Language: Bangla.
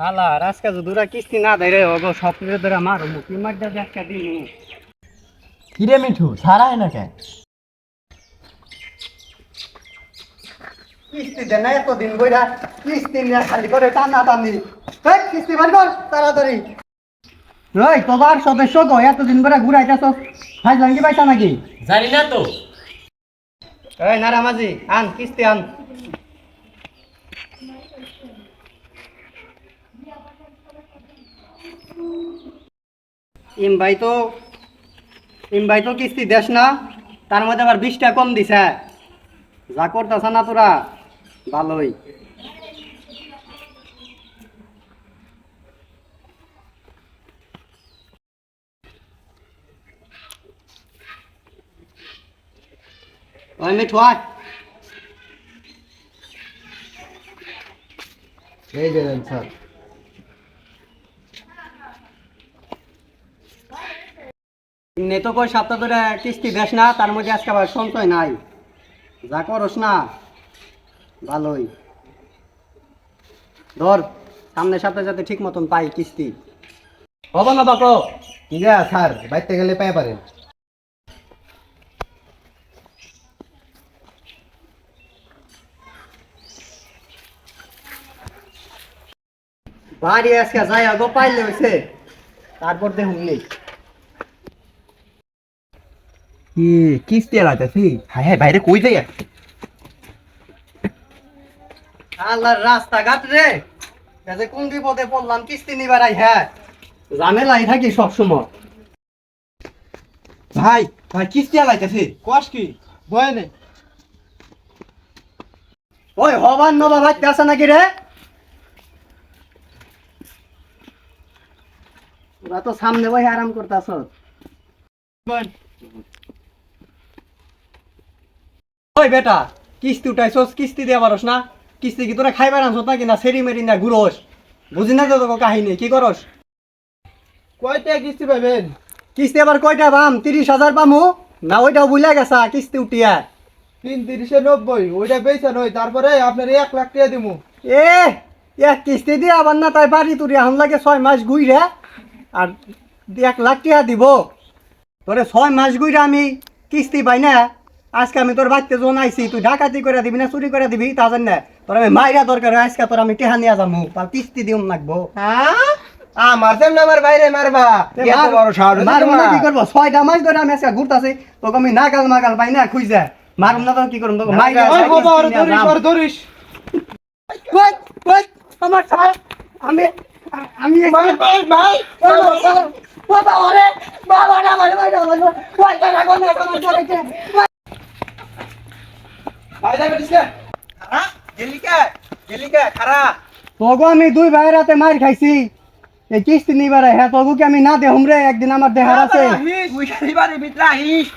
হালা রাস্কা যদি ওরা কিস্তি না দেয় রে ওগো স্বপ্নের ধরে মারো মুখি। মারটা দেখা দিন? কিরে মিঠু সারাই না কেন কিস্তি দেন না এতদিন বইরা কিস্তি নিয়ে খালি করে টানা টানি। কিস্তি বার কর তাড়াতাড়ি। রই তোমার সদস্য গো এতদিন ধরে ঘুরাইতেছ হাজলাম কি পাইছা নাকি? জানি না তো। এই নারা মাঝি আন কিস্তি আন। ইম ভাই তো কিস্তি না, তার মধ্যে আবার বিশটা কম দিছে। যা করতেছ না তোরা, ভালোই। মিঠু আয়। এই দেন স্যার। নে তো কই সপ্তাহ ধরে কিস্তি দেশ না তার মধ্যে আজকে আবার সঞ্চয় নাই। যা করস না ভালোই। ধর সামনের সপ্তাহে যাতে ঠিক মতন পাই কিস্তি। হবা না বাকো। কি যা স্যার বাইতে গেলে পাই পারেন। বাড়ি আজকে যাই আগো পাইলে হয়েছে তারপর দেখুন নেই কি কিস্তি লাগাইতেছি হ্যাঁ হ্যাঁ বাইরে কই যাই আল্লাহর রাস্তাঘাট রে। কাজে কোন বিপদে পড়লাম কিস্তি নিবার আই হ্যাঁ। ঝামেলাই থাকি সবসময় ভাই ভাই কিস্তি লাগাইতেছি কস কি? বয় নেই ওই হবার নবা ভাই আছে নাকি রে? ওরা তো সামনে বই আরাম করতেছ। ওই বেটা কিস্তি উঠাইছস কিস্তি দিয়ে পারস না? কিস্তি কি তোরা খাইবার আনছ নাকি না সেরি মেরি না ঘুরোস? বুঝি না তো তোকে কাহিনী কি করস? কয়টা কিস্তি পাবেন কিস্তি আবার কয়টা পাম? তিরিশ হাজার পামু? না ওইটাও বুঝলে গেছা কিস্তি উঠিয়া। তিন তিরিশে নব্বই ওইটা বেচা নয় তারপরে আপনার এক লাখ টাকা দিমু। এ এক কিস্তি দিয়ে আবার না তাই বাড়ি তুই এখন লাগে ছয় মাস ঘুইরে। আর এক লাখ টাকা দিব। তোরে ছয় মাস ঘুইরে আমি কিস্তি পাই না। আজকে আমি তোর বাড়িতে জন আইছি তুই ডাকাতি করে দিবি না চুরি করে দিবি তা জান না তোর আমি মাইরা দরকার আজকে তোর আমি টেহা নিয়ে যাব তার কিস্তি দিম লাগবো। হ্যাঁ? আমার সামনে আমার বাইরে মারবা। এত বড় সাহস মারুম না কি করব? ছয়টা মাস ধরে আমি আজকে ঘুরতাছি তোকে আমি নাগাল মাগাল পাই না খুঁজে। মারুম না তো কি করুম তোকে মাইরা ওই কিস্তি খবর নিয়া ধরিস ধরিস। ওই, ওই, আমার আমি আমি ভাই ভাই ভাই বাবা ওরে বাবা না মানে ভাই না মানে ওই টাকা কোন না কোন করেছে ভাই যাবে দিছে হ্যাঁ গেলিকা গেলিকা খারা তোগো আমি দুই ভাই রাতে মার খাইছি এই কিস্তি নিবার হ্যাঁ তোগো কি আমি না দেহুম রে একদিন আমার দেহার আছে হিস উইটা দিবারে মিত্রা হিস